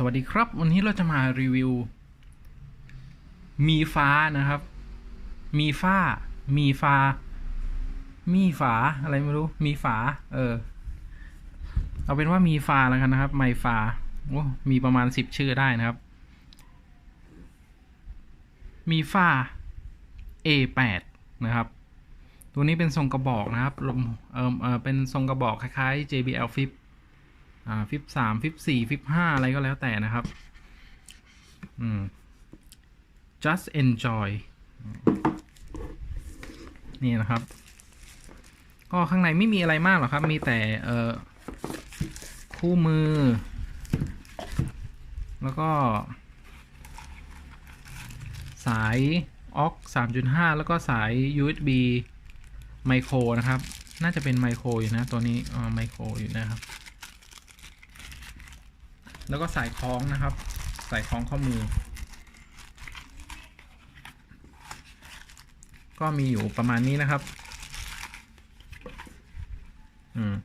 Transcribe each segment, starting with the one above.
สวัสดีครับ วันนี้เราจะมารีวิว มีฟ้านะครับ มีฟ้า มีฟ้า มีฝาอะไรไม่รู้ มีฝา เออ เอาเป็นว่ามีฟ้าแล้วกันนะครับ ไมฟ้าโอ้มีประมาณสิบชื่อได้นะครับ มีฟ้า A8 นะครับ ตัวนี้เป็นทรงกระบอกนะครับลมเออเออเป็นทรงกระบอกคล้ายๆ JBL Flip อ่า Flip สาม Flip สี่ Flip ห้าอะไรก็แล้วแต่นะครับ อืม just enjoy นี่นะครับ ก็ข้างในไม่มีอะไรมากหรอกครับ มีแต่เอ่อคู่มือ แล้วก็ สายออก3.5 แล้วก็สาย USB ไมโครนะครับ น่าจะเป็นไมโครอยู่นะ ตัวนี้อ่าไมโครอยู่นะครับ แล้วก็สายคล้องนะครับ สายคล้องข้อมือ ก็มีอยู่ประมาณนี้นะครับ อืม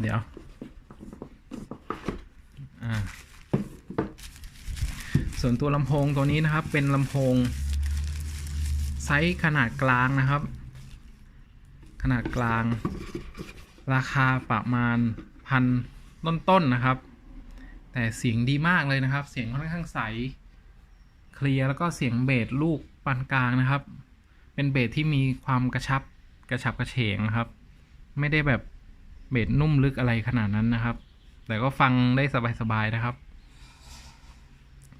เดี๋ยว ส่วนตัวลำโพงตัวนี้นะครับ เป็นลำโพง ไซส์ขนาดกลางนะครับ ขนาดกลาง ราคาประมาณพันต้นๆนนะครับ แต่เสียงดีมากเลยนะครับ เสียงค่อนข้างใส เคลียร์แล้วก็เสียงเบสลูกปานกลางนะครับ เป็นเบสที่มีความกระชับกระชับกระเฉงนะครับ ไม่ได้แบบเบสนุ่มลึกอะไรขนาดนั้นนะครับ แต่ก็ฟังได้สบายๆนะครับ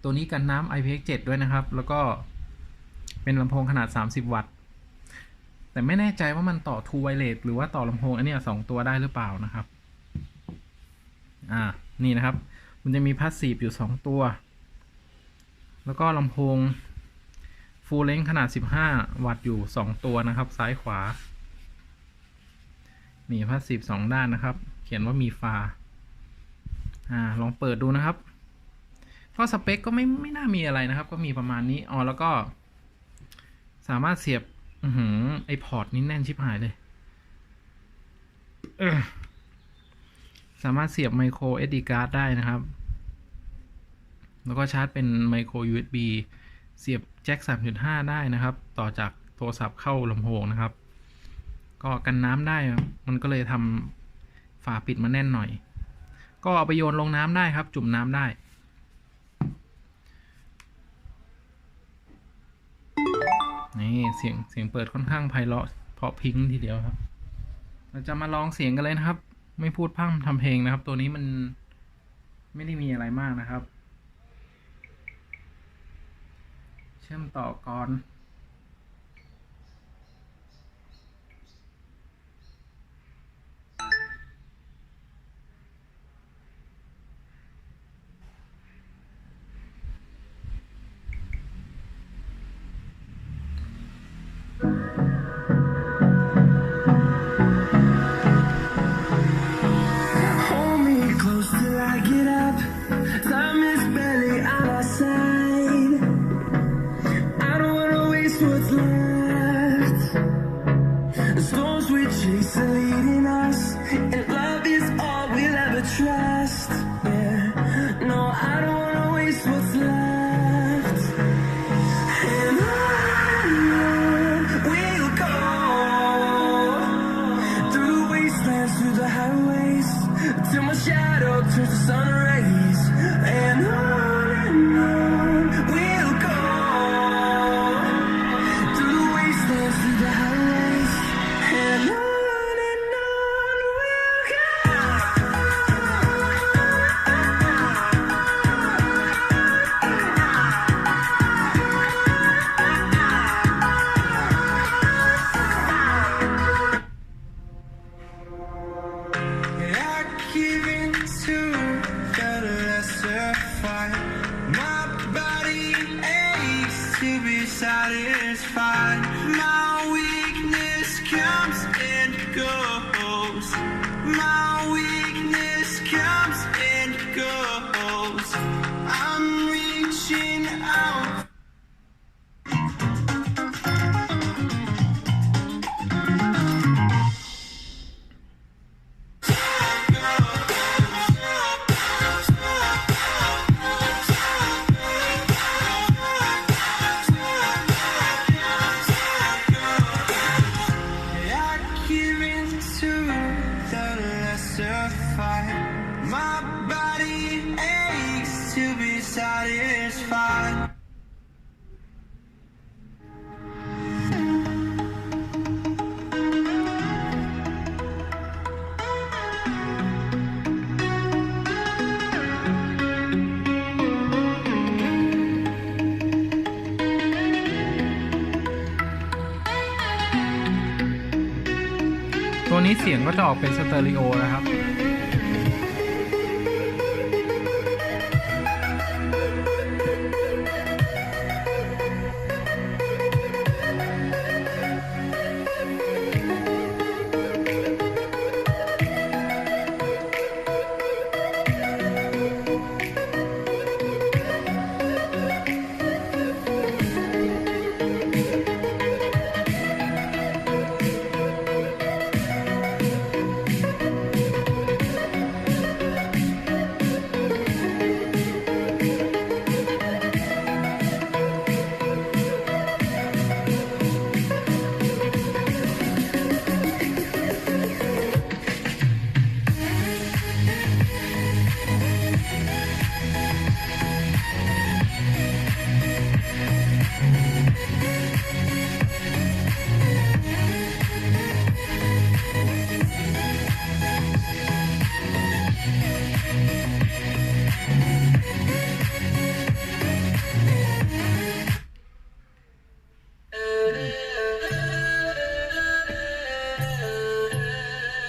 ตัวนี้กันน้ำ IPX7 ด้วยนะครับ แล้วก็ เป็นลำโพงขนาด 30 วัตต์ แต่ไม่แน่ใจว่ามันต่อ True Wireless หรือว่าต่อลำโพงอันนี้สองตัวได้หรือเปล่านะครับ อ่า นี่นะครับ มันจะมีพาสซีฟอยู่ 2 ตัว แล้วก็ลำโพง Full Length ขนาด 15 วัตต์อยู่ 2 ตัวนะครับ ซ้ายขวา มีพาสซีฟสองด้านนะครับ เขียนว่ามีฟาอ่า ลองเปิดดูนะครับ ก็สเปคก็ไม่ไม่น่ามีอะไรนะครับ ก็มีประมาณนี้ อ๋อ แล้วก็ สามารถเสียบอือหือไอพอร์ตนี่แน่นชิบหายเลยเสามารถเสียบไมโคร SD card ได้นะครับ แล้วก็ชาร์จเป็นไมโคร USB เสียบแจ็ค 3.5 ได้นะครับ ต่อจากโทรศัพท์เข้าลำโพงนะครับ ก็กันน้ำได้ มันก็เลยทำฝาปิดมาแน่นหน่อย ก็เอาไปโยนลงน้ำได้ครับ จุ่มน้ำได้ นี่เสียงเสียงเปิดค่อนข้างไพเราะเพราะพิงทีเดียวครับ เราจะมาลองเสียงกันเลยนะครับ ไม่พูดพั่งทำเพลงนะครับ ตัวนี้มันไม่ได้มีอะไรมากนะครับ เชื่อมต่อก่อน what's left. The storms we chase are leading us, the highways, till my shadow turns to sun rays. เสียงก็จะออกเป็นสเตอริโอนะครับ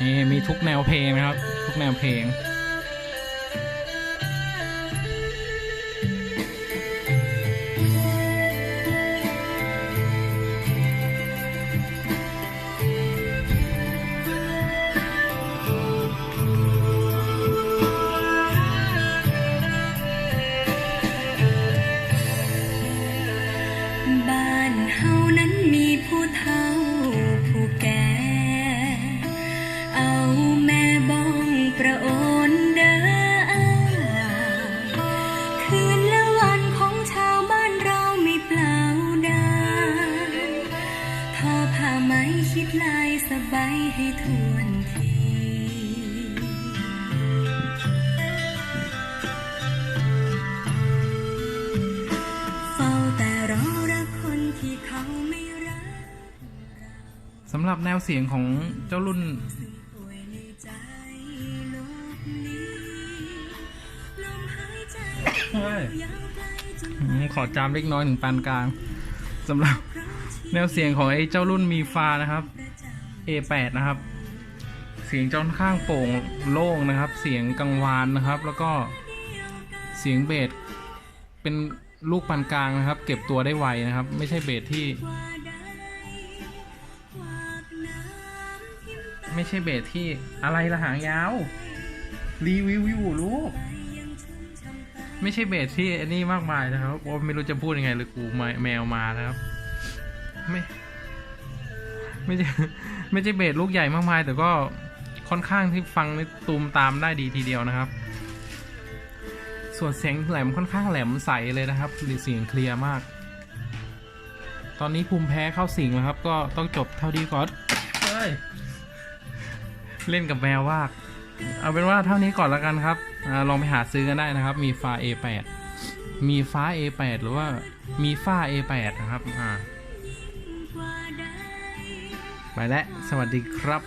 นี่มีทุกแนวเพลงนะครับ ทุกแนวเพลง หรับแนวเสียงของเจ้ารุ่นป่วยในใจโลกนี้ลมหายใจยาวไกลจนอืมขอจามเล็กน้อยถึงปานกลางสำหรับแนวเสียงของไอ้เจ้ารุ่นมีฟ้านะครับ A8 นะครับ เสียงจะค่อนข้างโปร่งโล่งนะครับ เสียงกังวานนะครับ แล้วก็เสียงเบสเป็นลูกปานกลางนะครับ เก็บตัวได้ไวนะครับ ไม่ใช่เบสที่ ไม่ใช่เบสที่อะไรละหางยาว รีวิวอยู่ลูก ไม่ใช่เบสที่อันนี้มากมายนะครับโอ้ไม่รู้จะพูดยังไงเลยกูแมวมานะครับ ไม่ ไม่ใช่ไม่ใช่เบสลูกใหญ่มากมาย แต่ก็ค่อนข้างที่ฟังนี่ตูมตามได้ดีทีเดียวนะครับ ส่วนเสียงแหลมค่อนข้างแหลมใสเลยนะครับหรือเสียงเคลียร์มาก ตอนนี้ภูมิแพ้เข้าสิงแล้วครับ ก็ต้องจบเท่าที่ก่อนเฮ้ย เล่นกับแมวว่าเอาเป็นว่าเท่านี้ก่อนแล้วกันครับอลองไปหาซื้อกันได้นะครับ มีฟ้า A8 มีฟ้า A8 หรือว่ามีฟ้า A8 นะครับ อ่า ไปแล้ว สวัสดีครับ